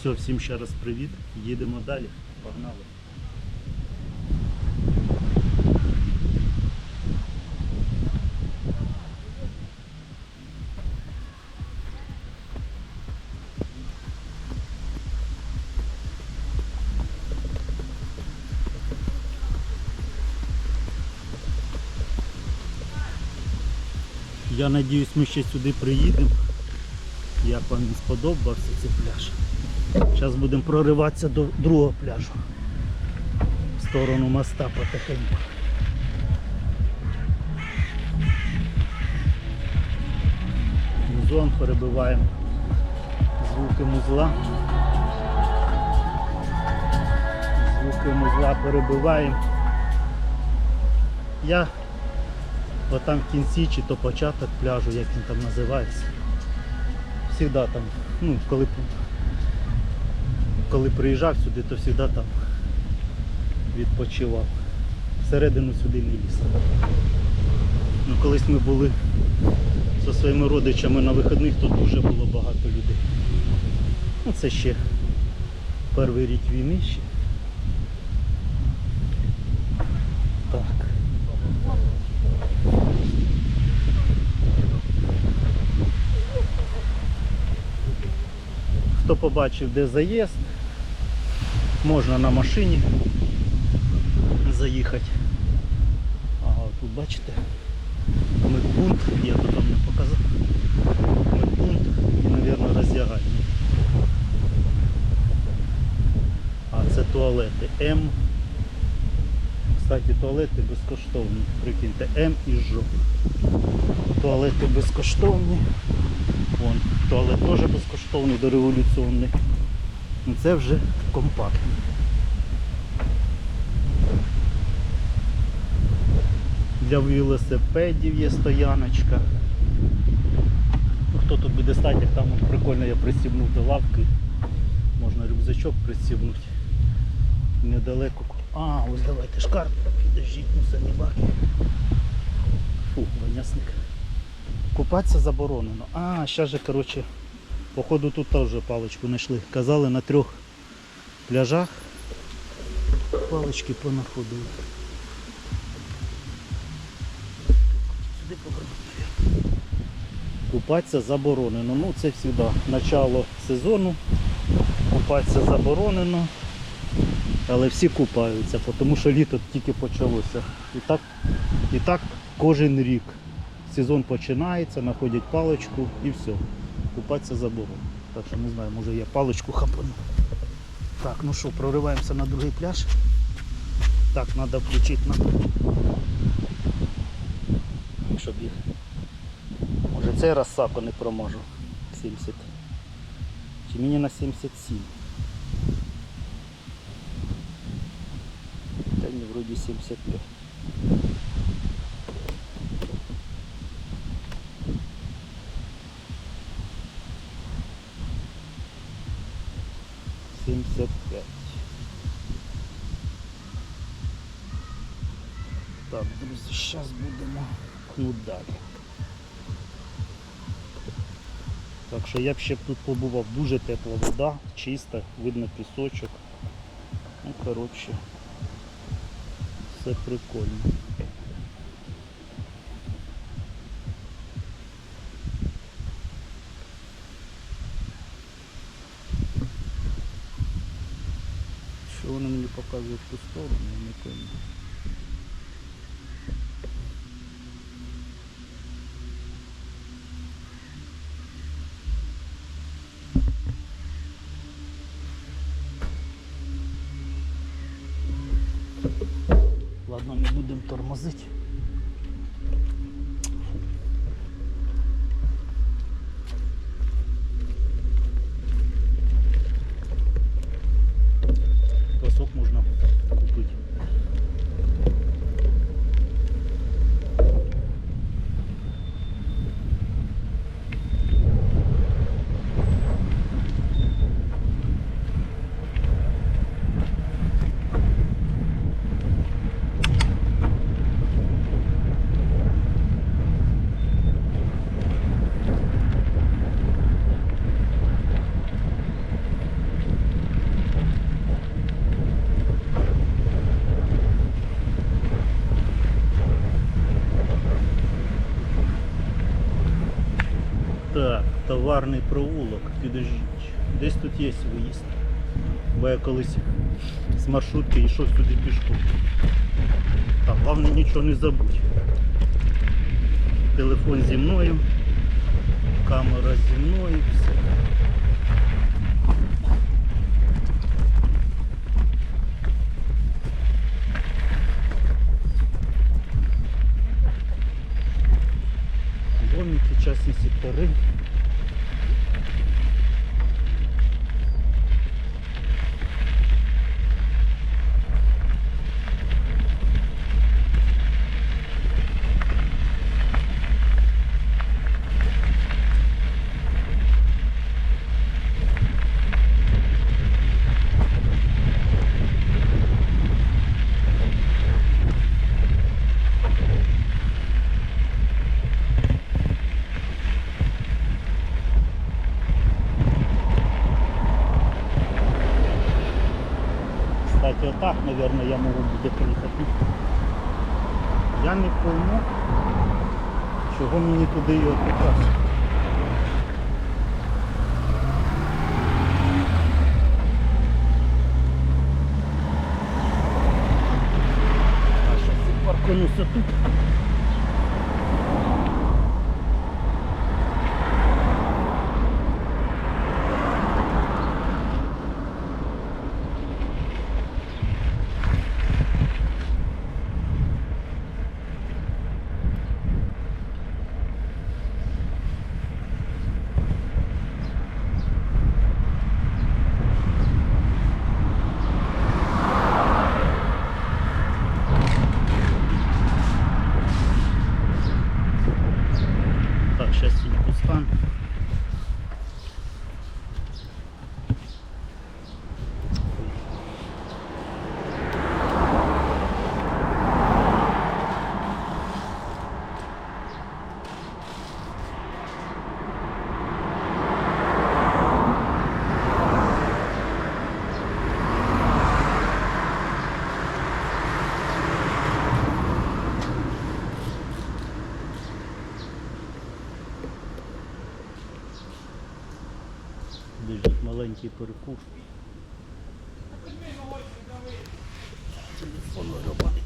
Все, всім ще раз привіт. Їдемо далі. Погнали. Я надіюсь, ми ще сюди приїдемо. Як вам сподобався цей пляж. Зараз будемо прориватися до другого пляжу. В сторону моста потихеньку. Музон перебиваємо звуки музла. Звуки музла перебиваємо. Я отам в кінці чи то початок пляжу, як він там називається. Всегда там, ну, коли, коли приїжджав сюди, то завжди там відпочивав. Всередину сюди не ліз. Ну, колись ми були зі своїми родичами на вихідних, то дуже було багато людей. Ну, це ще перший рік війни ще. Так. Хто побачив, де заїзд, можна на машині заїхати. Ага, тут бачите, медпункт, я тут вам не показав. Медпункт і, мабуть, роздягальня. А це туалети М. Кстати, туалети безкоштовні. Прикиньте, М і Ж. Туалети безкоштовні. Вон, туалет теж безкоштовний, дореволюційний. Ну це вже компактно. Для велосипедів є стояночка. Ну, хто тут буде стати, як там прикольно я пристібнув до лавки. Можна рюкзачок пристібнути. Недалеко. А, ось давайте шкарп. Підождіть, ну самі баки. Фу, винясник. Купатися заборонено. А, зараз же, коротше, походу тут теж паличку знайшли. Казали на трьох пляжах палички понаходили. Сюди повернути. Купатися заборонено. Ну це завжди начало сезону. Купатися заборонено. Але всі купаються, тому що літо тільки почалося. І так, і так кожен рік. Сезон починається, знаходять паличку і все. Купатися заборонено. Так що не знаю, може я паличку хапану. Так, ну що, прориваємося на другий пляж. Так, треба включити на. Щоб їх. Може цей раз сако не проможу. 70. Чи мені на 77? Та ні, вроді 75. Так, друзі, зараз будемо ну, далі. Так що я б ще б тут побував, дуже тепла вода, чиста, видно пісочок. Ну, коротше, все прикольно. Що вони мені показують в ту сторону, я не пойму. Будемо Товарний провулок, підождіть. Десь тут є виїзд. Бо я колись з маршрутки йшов сюди пішком. Так, головне нічого не забудь. Телефон зі мною, камера зі мною, все. Домики, частні сектори. Отак, наверное, я можу буде приїхати. Я не пойму, чого мені туди його питати. А що, я паркануся тут. પણ маленький перекур. Телефон робить.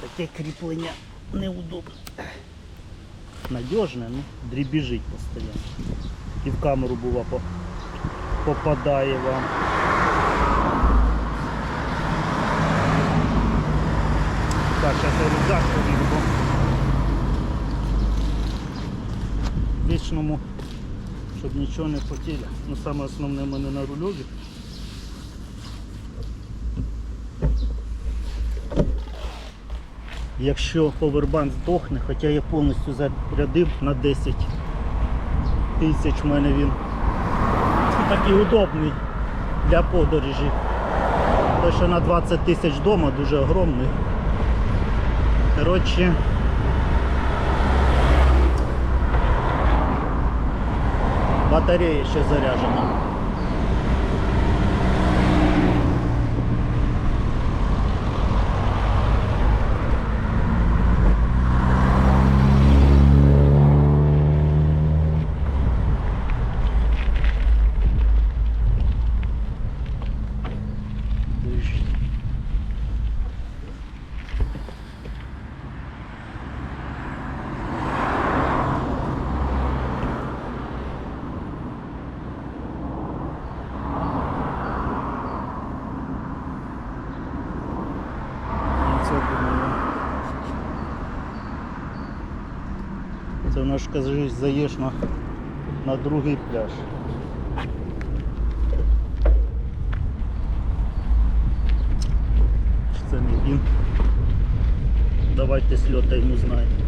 Таке кріплення неудобне. Надіжне, ну, дрібіжить постійно. І в камеру бува по- попадає вам. Так, зараз я рюкзак повірю. Вічному щоб нічого не хотіли. Ну саме основне в мене на рульові. Якщо повербанк здохне, хоча я повністю зарядив на 10 тисяч в мене він такий удобний для подорожі. Той, що на 20 тисяч вдома дуже огромний. Коротше, Батарея ще заряджена. Це думаю. Наш заїж на, на другий пляж. Чи Це не він. Давайте сльота йому знаємо.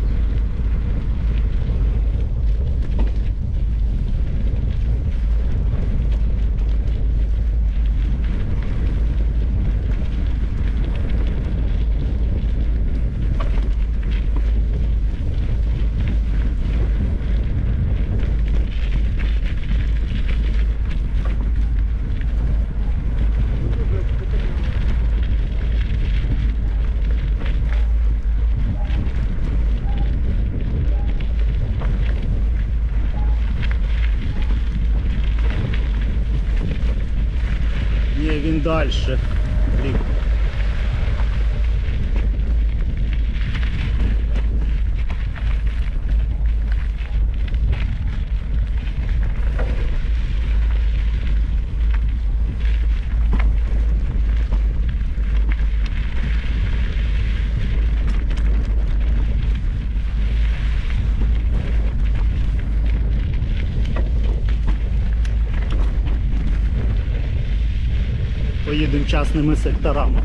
Далі. Поїдемо частними секторами.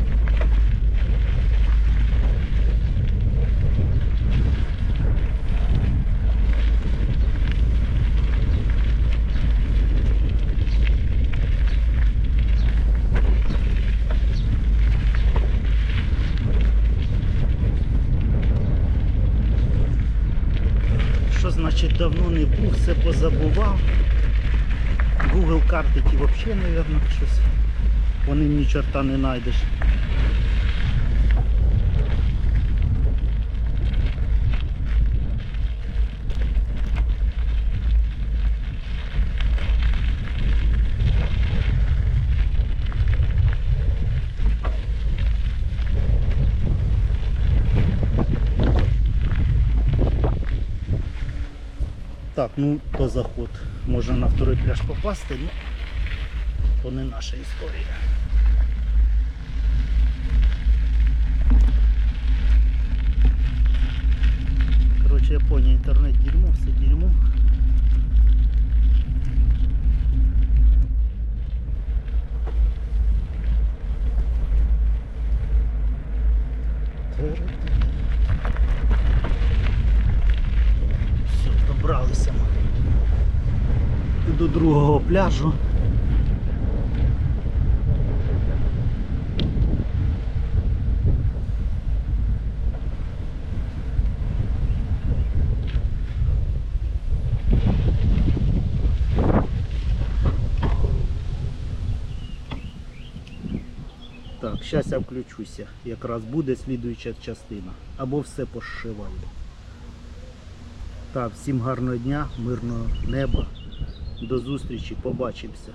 Що значить давно не був, все позабував. Google карти ті взагалі, мабуть, щось. По ним ні чорта не знайдеш. Так, ну то заход. Можна на второй пляж попасти, ну то не наша історія. Коротше, Японія, інтернет дерьмо, все дерьмо. Все, добралися ми до другого пляжу. Так, зараз я включуся. Якраз буде слідуюча частина. Або все пошиваю. Так, всім гарного дня, мирного неба. До зустрічі, побачимося.